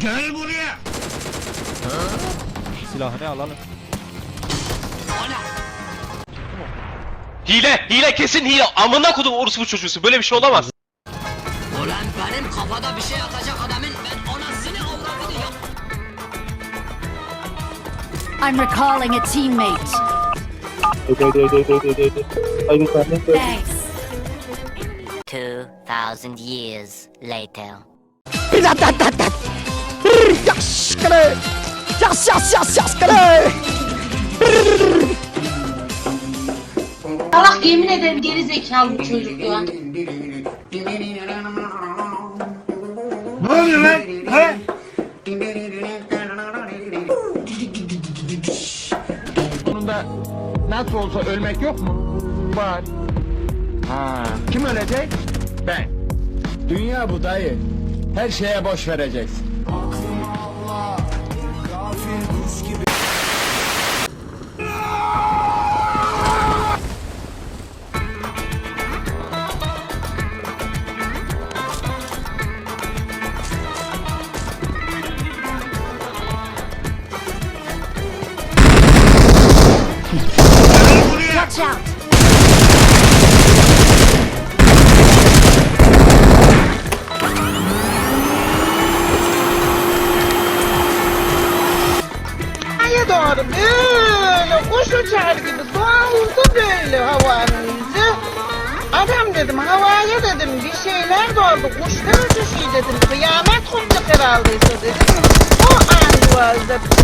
Gel buraya. Silahını alalım. Hile, hile kesin hile. Amına kodum orospu çocuğusu. Böyle bir şey olamaz. Ulan benim kafada bir şey atacak adamın ben anasını avradını yap. I'm recalling a teammate. Thanks. 2000 years later. Allah yemin ederim geri zekalı bu çocuk ya. Ne oluyor lan? He? Sonunda nasıl olsa ölmek yok mu? Var. Ha, kim ölecek? Ben. Dünya bu dayı. Her şeye boş vereceksin. Watch out. Havaya doğru böyle kuş uçar gibi doğruldu böyle havanın yüzü. Adam dedim havaya dedim bir şeyler doğdu kuşlar uçuşuyor dedim kıyamet kopacak herhaldeyse dedim. O an yuvarda bir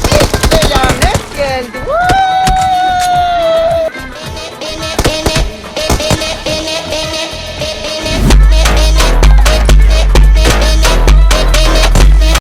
geldi. Vuuu!